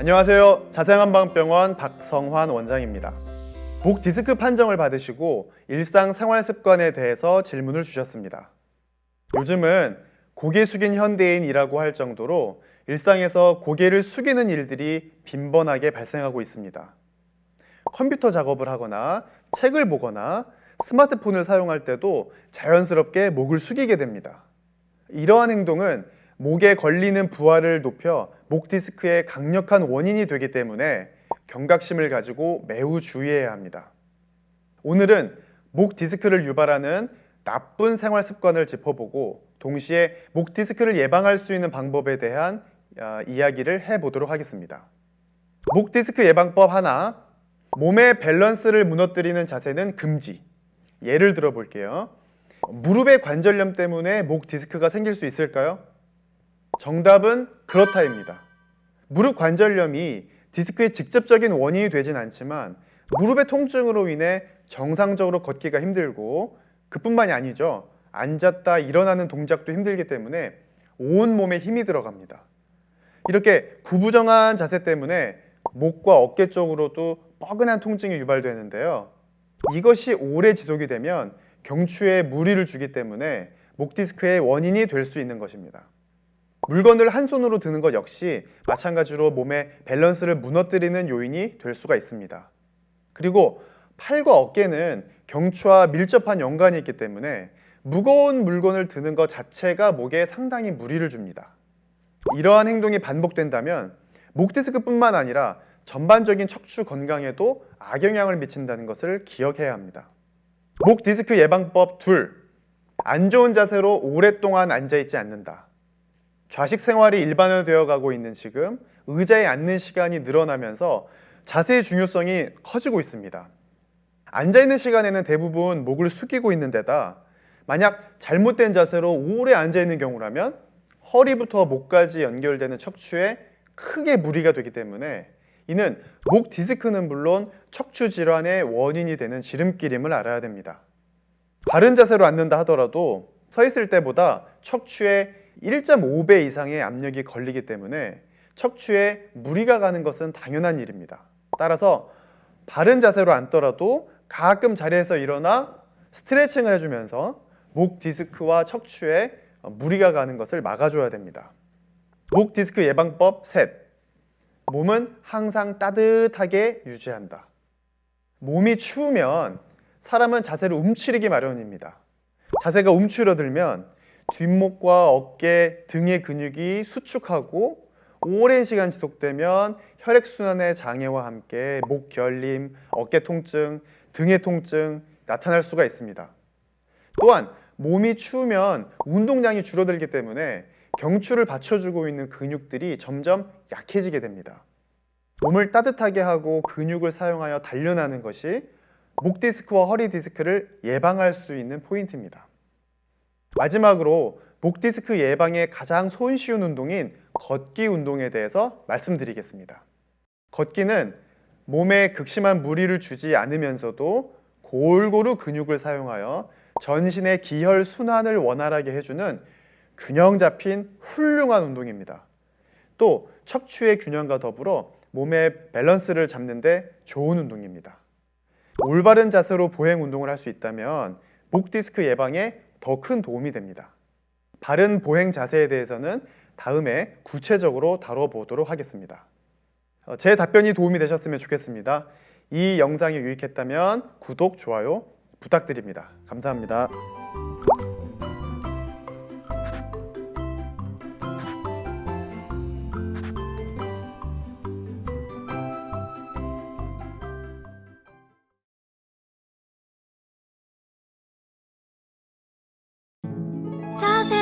안녕하세요. 자생한방병원 박성환 원장입니다. 목 디스크 판정을 받으시고 일상 생활 습관에 대해서 질문을 주셨습니다. 요즘은 고개 숙인 현대인이라고 할 정도로 일상에서 고개를 숙이는 일들이 빈번하게 발생하고 있습니다. 컴퓨터 작업을 하거나 책을 보거나 스마트폰을 사용할 때도 자연스럽게 목을 숙이게 됩니다. 이러한 행동은 목에 걸리는 부하를 높여 목 디스크의 강력한 원인이 되기 때문에 경각심을 가지고 매우 주의해야 합니다. 오늘은 목 디스크를 유발하는 나쁜 생활 습관을 짚어보고 동시에 목 디스크를 예방할 수 있는 방법에 대한 아, 이야기를 해보도록 하겠습니다. 목 디스크 예방법 하나, 몸의 밸런스를 무너뜨리는 자세는 금지. 예를 들어 볼게요. 무릎의 관절염 때문에 목 디스크가 생길 수 있을까요? 정답은 그렇다입니다. 무릎 관절염이 디스크의 직접적인 원인이 되진 않지만 무릎의 통증으로 인해 정상적으로 걷기가 힘들고 그뿐만이 아니죠. 앉았다 일어나는 동작도 힘들기 때문에 온 몸에 힘이 들어갑니다. 이렇게 구부정한 자세 때문에 목과 어깨 쪽으로도 뻐근한 통증이 유발되는데요. 이것이 오래 지속이 되면 경추에 무리를 주기 때문에 목 디스크의 원인이 될 수 있는 것입니다. 물건을 한 손으로 드는 것 역시 마찬가지로 몸의 밸런스를 무너뜨리는 요인이 될 수가 있습니다. 그리고 팔과 어깨는 경추와 밀접한 연관이 있기 때문에 무거운 물건을 드는 것 자체가 목에 상당히 무리를 줍니다. 이러한 행동이 반복된다면 목 디스크뿐만 아니라 전반적인 척추 건강에도 악영향을 미친다는 것을 기억해야 합니다. 목 디스크 예방법 둘. 안 좋은 자세로 오랫동안 앉아 있지 않는다. 좌식 생활이 일반화되어 가고 있는 지금 의자에 앉는 시간이 늘어나면서 자세의 중요성이 커지고 있습니다. 앉아 있는 시간에는 대부분 목을 숙이고 있는 데다 만약 잘못된 자세로 오래 앉아 있는 경우라면 허리부터 목까지 연결되는 척추에 크게 무리가 되기 때문에 이는 목 디스크는 물론 척추 질환의 원인이 되는 지름길임을 알아야 됩니다. 바른 자세로 앉는다 하더라도 서 있을 때보다 척추에 1.5배 이상의 압력이 걸리기 때문에 척추에 무리가 가는 것은 당연한 일입니다. 따라서 바른 자세로 앉더라도 가끔 자리에서 일어나 스트레칭을 해주면서 목 디스크와 척추에 무리가 가는 것을 막아줘야 됩니다. 목 디스크 예방법 셋. 몸은 항상 따뜻하게 유지한다. 몸이 추우면 사람은 자세를 움츠리기 마련입니다. 자세가 움츠러들면 뒷목과 어깨, 등의 근육이 수축하고 오랜 시간 지속되면 혈액순환의 장애와 함께 목 결림, 어깨 통증, 등의 통증 나타날 수가 있습니다. 또한 몸이 추우면 운동량이 줄어들기 때문에 경추를 받쳐주고 있는 근육들이 점점 약해지게 됩니다. 몸을 따뜻하게 하고 근육을 사용하여 단련하는 것이 목 디스크와 허리 디스크를 예방할 수 있는 포인트입니다. 마지막으로 목 디스크 예방에 가장 손쉬운 운동인 걷기 운동에 대해서 말씀드리겠습니다. 걷기는 몸에 극심한 무리를 주지 않으면서도 골고루 근육을 사용하여 전신의 기혈 순환을 원활하게 해주는 균형 잡힌 훌륭한 운동입니다. 또 척추의 균형과 더불어 몸의 밸런스를 잡는데 좋은 운동입니다. 올바른 자세로 보행 운동을 할 수 있다면 목 디스크 예방에 더 큰 도움이 됩니다. 바른 보행 자세에 대해서는 다음에 구체적으로 다뤄보도록 하겠습니다. 어, 제 답변이 도움이 되셨으면 좋겠습니다. 이 영상이 유익했다면 구독, 좋아요 부탁드립니다. 감사합니다. 자세